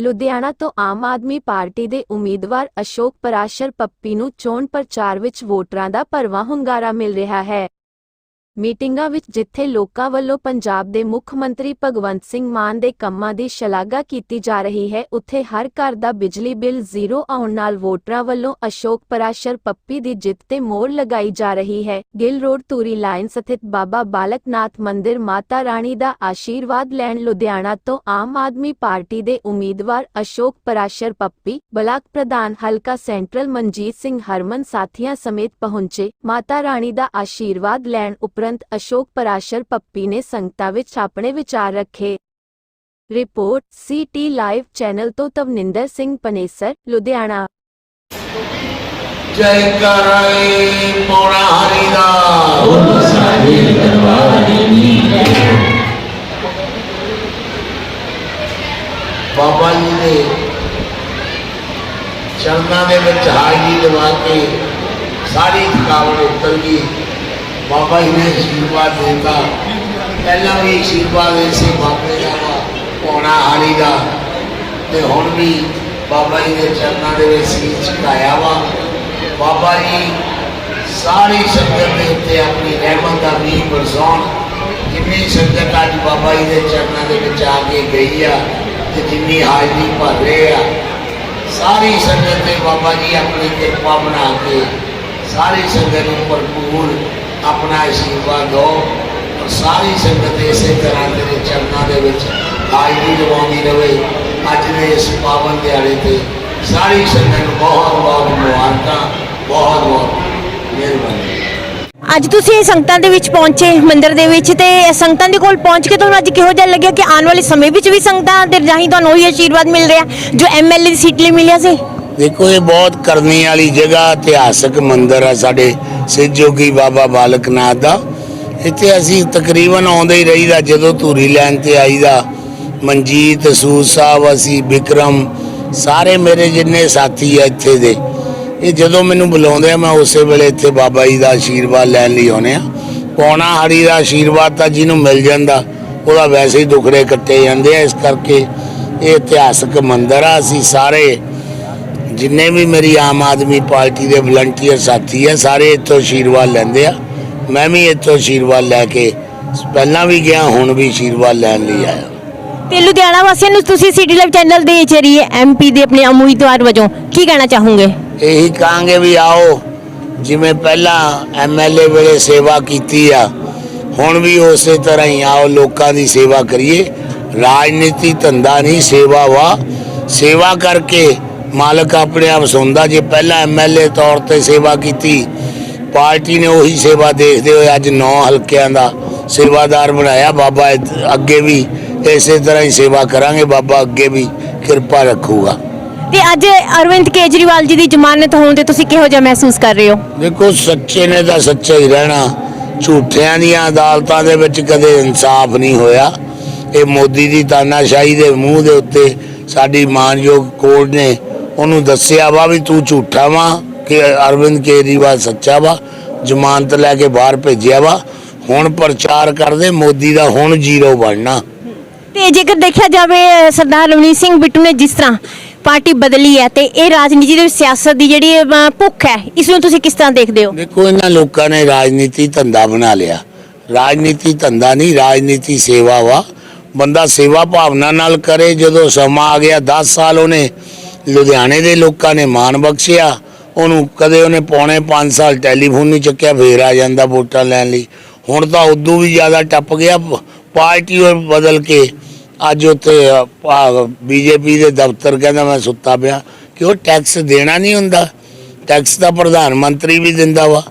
ਲੁਧਿਆਣਾ ਤੋਂ ਆਮ ਆਦਮੀ ਪਾਰਟੀ ਦੇ ਉਮੀਦਵਾਰ ਅਸ਼ੋਕ ਪਰਾਸ਼ਰ ਪੱਪੀ ਨੂੰ ਚੋਣ ਪ੍ਰਚਾਰ ਵਿੱਚ ਵੋਟਰਾਂ ਦਾ ਭਰਵਾਂ ਹੁੰਗਾਰਾ ਮਿਲ ਰਿਹਾ ਹੈ। ਮੀਟਿੰਗਾਂ ਵਿੱਚ ਜਿੱਥੇ ਲੋਕਾਂ ਵੱਲੋਂ ਪੰਜਾਬ ਦੇ ਮੁੱਖ ਮੰਤਰੀ ਭਗਵੰਤ ਸਿੰਘ ਮਾਨ ਦੇ ਕੰਮਾਂ ਦੀ ਸ਼ਲਾਘਾ ਕੀਤੀ ਜਾ ਰਹੀ ਹੈ, ਉੱਥੇ ਹਰ ਘਰ ਦਾ ਬਿਜਲੀ ਬਿੱਲ ਜ਼ੀਰੋ ਆਉਣ ਨਾਲ ਵੋਟਰਾਂ ਵੱਲੋਂ ਅਸ਼ੋਕ ਪਰਾਸ਼ਰ ਪੱਪੀ ਦੀ ਜਿੱਤ ਤੇ ਮੋਹਰ ਲਗਾਈ ਜਾ ਰਹੀ ਹੈ। ਗਿੱਲ ਰੋਡ ਤੂਰੀ ਲਾਈਨ ਸਥਿਤ ਬਾਬਾ ਬਾਲਕਨਾਥ ਮੰਦਿਰ ਮਾਤਾ ਰਾਣੀ ਦਾ ਆਸ਼ੀਰਵਾਦ ਲੈਣ ਲੁਧਿਆਣਾ ਤੋਂ ਆਮ ਆਦਮੀ ਪਾਰਟੀ ਦੇ ਉਮੀਦਵਾਰ ਅਸ਼ੋਕ ਪਰਾਸ਼ਰ ਪੱਪੀ, ਬਲਾਕ ਪ੍ਰਧਾਨ ਹਲਕਾ ਸੈਂਟਰਲ ਮਨਜੀਤ ਸਿੰਘ ਹਰਮਨ ਸਾਥੀਆਂ ਸਮੇਤ ਪਹੁੰਚੇ। ਮਾਤਾ ਰਾਣੀ ਦਾ ਆਸ਼ੀਰਵਾਦ ਲੈਣ ਉਪਰ ਅਸ਼ੋਕ ਪਰਾਸ਼ਰ ਪੱਪੀ ਨੇ ਸੰਗਤਾਂ ਵਿੱਚ ਆਪਣੇ ਵਿਚਾਰ ਰੱਖੇ ਰਿਪੋਰਟ ਸੀਟੀ ਲਾਈਵ ਚੈਨਲ ਤੋਂ ਤਵਨਿੰਦਰ ਸਿੰਘ ਪਨੇਸਰ ਲੁਧਿਆਣਾ ਜੈ ਕਰਾਏ ਮੋਣਾ ਹਰੀ ਦਾ ਬਾਬਾ ਜੀ ਦੇ ਚਰਨਾਂ ਦੇ ਵਿੱਚ ਹਾਜ਼ਰੀ ਲਵਾ ਕੇ ਸਾਰੀ ਥਕਾਵਟ ਉਤਰ ਗਈ ਬਾਬਾ ਜੀ ਨੇ ਆਸ਼ੀਰਵਾਦ ਦਿੱਤਾ। ਪਹਿਲਾਂ ਵੀ ਆਸ਼ੀਰਵਾਦ ਇਸੇ ਬਾਬੇ ਦਾ ਵਾ, ਪੌਣਾ ਹਾਰੀ ਦਾ। ਤੇ ਹੁਣ ਵੀ ਬਾਬਾ ਜੀ ਦੇ ਚਰਨਾਂ ਦੇ ਵਿੱਚ ਸੀਸ ਝੁਕਾਇਆ ਵਾ। ਬਾਬਾ ਜੀ ਸਾਰੀ ਸੰਗਤ ਦੇ ਉੱਤੇ ਆਪਣੀ ਰਹਿਮਤ ਦਾ ਮੀਂਹ ਬਰਸਾਉਣ। ਜਿੰਨੀ ਸੰਗਤ ਅੱਜ ਬਾਬਾ ਜੀ ਦੇ ਚਰਨਾਂ ਦੇ ਵਿੱਚ ਆ ਕੇ ਗਈ ਆ ਤੇ ਜਿੰਨੀ ਹਾਜ਼ਰੀ ਭਰ ਰਹੇ ਆ ਸਾਰੀ ਸੰਗਤ ਤੇ ਬਾਬਾ ਜੀ ਆਪਣੀ ਕਿਰਪਾ ਬਣਾ ਕੇ ਸਾਰੀ ਸੰਗਤ ਨੂੰ ਭਰਪੂਰ ਆਪਣਾ ਆਸ਼ੀਰਵਾਦ ਦਿਓ। ਔਰ ਸਾਰੀ ਸੰਗਤ ਇਸੇ ਤਰ੍ਹਾਂ ਤੇਰੇ ਚਰਨਾਂ ਦੇ ਵਿੱਚ ਹਾਜ਼ਰੀ ਲਵਾਉਂਦੀ ਰਵੇ। ਅੱਜ ਦੇ ਇਸ ਪਾਵਨ ਦਿਹਾੜੇ ਤੇ ਸਾਰੀ ਸੰਗਤ ਨੂੰ ਬਹੁਤ ਬਹੁਤ ਮੁਬਾਰਕਾਂ ਬਹੁਤ ਬਹੁਤ ਮਿਹਰਬਾਨੀ। ਅੱਜ ਤੁਸੀਂ ਸੰਗਤਾਂ ਦੇ ਵਿੱਚ ਪਹੁੰਚੇ ਮੰਦਿਰ ਦੇ ਵਿੱਚ ਤੇ ਸੰਗਤਾਂ ਦੇ ਕੋਲ ਪਹੁੰਚ ਕੇ ਤੁਹਾਨੂੰ ਅੱਜ ਕਿਹੋ ਜਿਹਾ ਲੱਗਿਆ ਕਿ ਆਉਣ ਵਾਲੇ ਸਮੇਂ ਵਿੱਚ ਵੀ ਸੰਗਤਾਂ ਦੇ ਰਾਹੀਂ ਤੁਹਾਨੂੰ ਉਹੀ ਆਸ਼ੀਰਵਾਦ ਮਿਲ ਰਿਹਾ ਜੋ ਐਮਐਲਏ ਦੀ ਸੀਟ ਲਈ ਮਿਲਿਆ ਸੀ? ਦੇਖੋ ਇਹ ਬਹੁਤ ਕਰਨੀ ਵਾਲੀ ਜਗ੍ਹਾ ਇਤਿਹਾਸਕ ਮੰਦਿਰ ਹੈ ਸਾਡੇ। ਸਿੱਧਯੋਗੀ ਬਾਬਾ ਬਾਲਕ ਨਾਥ ਦਾ। ਇੱਥੇ ਅਸੀਂ ਤਕਰੀਬਨ ਆਉਂਦੇ ਹੀ ਰਹੀਦਾ, ਜਦੋਂ ਧੂਰੀ ਲੈਣ ਤੇ ਆਈਦਾ। ਮਨਜੀਤ ਸੂਦ ਸਾਹਿਬ, ਅਸੀਂ, ਵਿਕਰਮ, ਸਾਰੇ ਮੇਰੇ ਜਿੰਨੇ ਸਾਥੀ ਆ ਇੱਥੇ ਦੇ। ਇਹ ਜਦੋਂ ਮੈਨੂੰ ਬੁਲਾਉਂਦੇ ਆ, ਮੈਂ ਉਸੇ ਵੇਲੇ ਇੱਥੇ ਬਾਬਾ ਜੀ ਦਾ ਆਸ਼ੀਰਵਾਦ ਲੈਣ ਲਈ ਆਉਂਦੇ ਆ। ਪੌਣਾ ਹਰੀ ਦਾ ਆਸ਼ੀਰਵਾਦ ਤਾਂ ਜਿਹਨੂੰ ਮਿਲ ਜਾਂਦਾ, ਉਹਦਾ ਵੈਸੇ ਹੀ ਦੁਖੜੇ ਕੱਟੇ ਜਾਂਦੇ ਆ। ਇਸ ਕਰਕੇ ਇਹ ਇਤਿਹਾਸਕ ਮੰਦਿਰ ਆ। ਅਸੀਂ ਸਾਰੇ ਜਿੰਨੇ ਵੀ ਮੇਰੀ ਆਮ ਆਦਮੀ ਪਾਰਟੀ ਦੇ ਵਲੰਟੀਅਰ ਸਾਥੀ ਆ ਸਾਰੇ ਇੱਥੋਂ ਆਸ਼ੀਰਵਾਦ ਲੈਂਦੇ ਆ। ਮੈਂ ਵੀ ਇੱਥੋਂ ਆਸ਼ੀਰਵਾਦ ਲੈ ਕੇ ਪਹਿਲਾਂ ਵੀ ਗਿਆ ਹੁਣ ਵੀ ਆਸ਼ੀਰਵਾਦ ਲੈਣ ਲਈ ਆਇਆ। ਤੇ ਲੁਧਿਆਣਾ ਵਾਸੀਆਂ ਨੂੰ ਤੁਸੀਂ ਸਿਟੀ ਲਾਈਵ ਚੈਨਲ ਦੇ ਜਰੀਏ ਐਮਪੀ ਦੇ ਆਪਣੇ ਉਮੀਦਵਾਰ ਵਜੋਂ ਕੀ ਕਹਿਣਾ ਚਾਹੋਗੇ? ਇਹੀ ਕਹਾਂਗੇ ਵੀ ਆਓ ਜਿਵੇਂ ਪਹਿਲਾਂ ਐਮਐਲਏ ਵੇਲੇ ਸੇਵਾ ਕੀਤੀ ਆ ਹੁਣ ਵੀ ਉਸੇ ਤਰ੍ਹਾਂ ਹੀ ਆਓ ਲੋਕਾਂ ਦੀ ਸੇਵਾ ਕਰੀਏ। ਰਾਜਨੀਤੀ ਧੰਦਾ ਨਹੀਂ ਸੇਵਾ ਵਾ ਸੇਵਾ ਕਰਕੇ ਮਾਲਕ ਆਪਣੇ ਆਪ ਸੁਣਦਾ ਜੇ ਪਹਿਲਾਂ ਐਮਐਲਏ ਤੌਰ ਤੇ ਸੇਵਾ ਕੀਤੀ ਪਾਰਟੀ ਨੇ ਉਹੀ ਸੇਵਾ ਦੇਖਦੇ ਹੋਏ ਅੱਜ 9 ਹਲਕਿਆਂ ਦਾ ਸੇਵਾਦਾਰ ਬਣਾਇਆ। ਬਾਬਾ ਅੱਗੇ ਵੀ ਇਸੇ ਤਰ੍ਹਾਂ ਹੀ ਸੇਵਾ ਕਰਾਂਗੇ। ਬਾਬਾ ਅੱਗੇ ਵੀ ਕਿਰਪਾ ਰੱਖੂਗਾ। ਤੇ ਅੱਜ ਅਰਵਿੰਦ ਕੇਜਰੀਵਾਲ ਜੀ ਦੀ ਜ਼ਮਾਨਤ ਹੋਣ ਤੇ ਤੁਸੀਂ ਕਿਹੋ ਜਿਹਾ ਮਹਿਸੂਸ ਕਰ ਰਹੇ ਹੋ? ਦੇਖੋ ਸੱਚੇ ਨੇ ਤਾਂ ਸੱਚਾ ਹੀ ਰਹਿਣਾ। ਝੂਠਿਆਂ ਦੀਆਂ ਅਦਾਲਤਾਂ ਦੇ ਵਿੱਚ ਕਦੇ ਇਨਸਾਫ ਨਹੀਂ ਹੋਇਆ। ਇਹ ਮੋਦੀ ਦੀ ਤਾਨਾਸ਼ਾਹੀ ਦੇ ਮੂੰਹ ਦੇ ਉੱਤੇ ਸਾਡੀ ਮਾਨਯੋਗ ਕੋਰਟ ਨੇ ਉਹਨੂੰ ਦੱਸਿਆ ਵਾ ਵੀ ਤੂੰ ਝੂਠਾ ਵਾ ਕਿ ਅਰਵਿੰਦ ਕੇਜਰੀਵਾਲ ਸੱਚਾ ਵਾ ਜ਼ਮਾਨਤ ਲੈ ਕੇ ਬਾਹਰ ਭੇਜਿਆ ਵਾ। ਹੁਣ ਪ੍ਰਚਾਰ ਕਰਦੇ ਮੋਦੀ ਦਾ ਹੁਣ ਜ਼ੀਰੋ ਬਣਨਾ। ਤੇ ਜੇਕਰ ਦੇਖਿਆ ਜਾਵੇ ਸਰਦਾਰ ਰਵਨੀਤ ਸਿੰਘ ਬਿੱਟੂ ਨੇ ਜਿਸ ਤਰ੍ਹਾਂ ਪਾਰਟੀ ਬਦਲੀ ਹੈ ਤੇ ਇਹ ਰਾਜਨੀਤੀ ਦੇ ਸਿਆਸਤ ਦੀ ਜਿਹੜੀ ਭੁੱਖ ਹੈ ਇਸ ਨੂੰ ਤੁਸੀਂ ਕਿਸ ਤਰ੍ਹਾਂ ਦੇਖਦੇ ਹੋ? ਦੇਖੋ ਇਹਨਾਂ ਲੋਕਾਂ ਨੇ ਰਾਜਨੀਤੀ ਧੰਦਾ ਬਣਾ ਲਿਆ। ਰਾਜਨੀਤੀ ਧੰਦਾ ਨਹੀਂ ਰਾਜਨੀਤੀ ਸੇਵਾ ਵਾ। ਬੰਦਾ ਸੇਵਾ ਭਾਵਨਾ ਨਾਲ ਕਰੇ ਜਦੋਂ ਸਮਾਂ ਆ ਗਿਆ 10 ਸਾਲ ਉਹਨੇ ਲੁਧਿਆਣੇ ਦੇ ਲੋਕਾਂ ਨੇ ਮਾਣ ਬਖਸ਼ਿਆ। ਉਹਨੂੰ ਕਦੇ ਉਹਨੇ ਪੌਣੇ 5 ਸਾਲ ਟੈਲੀਫੋਨ ਨਹੀਂ ਚੱਕਿਆ, ਫੇਰ ਆ ਜਾਂਦਾ ਵੋਟਾਂ ਲੈਣ ਲਈ। ਹੁਣ ਤਾਂ ਉਦੋਂ ਵੀ ਜ਼ਿਆਦਾ ਟੱਪ ਗਿਆ। ਪਾਰਟੀ ਉਹ ਬਦਲ ਕੇ ਅੱਜ ਉੱਥੇ ਬੀਜੇਪੀ ਦੇ ਦਫ਼ਤਰ ਕਹਿੰਦਾ ਮੈਂ ਸੁੱਤਾ ਪਿਆ ਕਿ ਉਹ ਟੈਕਸ ਦੇਣਾ ਨਹੀਂ ਹੁੰਦਾ। ਟੈਕਸ ਤਾਂ ਪ੍ਰਧਾਨ ਮੰਤਰੀ ਵੀ ਦਿੰਦਾ ਵਾ।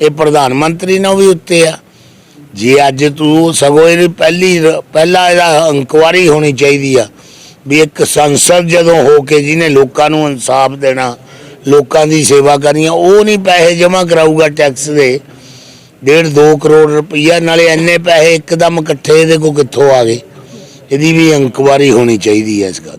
ਇਹ ਪ੍ਰਧਾਨ ਮੰਤਰੀ ਨਾਲ ਵੀ ਉੱਤੇ ਆ। ਜੇ ਅੱਜ ਤੂੰ ਸਗੋਂ ਇਹਦੀ ਪਹਿਲੀ ਰ- ਪਹਿਲਾ ਇਹਦਾ ਇਨਕੁਆਰੀ ਹੋਣੀ ਚਾਹੀਦੀ ਆ। ਵੀ ਇੱਕ ਸੰਸਦ ਜਦੋਂ ਹੋ ਕੇ ਜਿਹਨੇ ਲੋਕਾਂ ਨੂੰ ਇਨਸਾਫ ਦੇਣਾ, ਲੋਕਾਂ ਦੀ ਸੇਵਾ ਕਰਨੀ ਆ, ਉਹ ਨਹੀਂ ਪੈਸੇ ਜਮ੍ਹਾਂ ਕਰਾਊਗਾ ਟੈਕਸ ਦੇ। ਡੇਢ 2 ਕਰੋੜ ਰੁਪਈਆ, ਨਾਲੇ ਇੰਨੇ ਪੈਸੇ ਇੱਕਦਮ ਇਕੱਠੇ ਇਹਦੇ ਕੋ ਕਿੱਥੋਂ ਆ ਗਏ? ਇਹਦੀ ਵੀ ਇਨਕੁਆਰੀ ਹੋਣੀ ਚਾਹੀਦੀ ਹੈ ਇਸ ਗੱਲ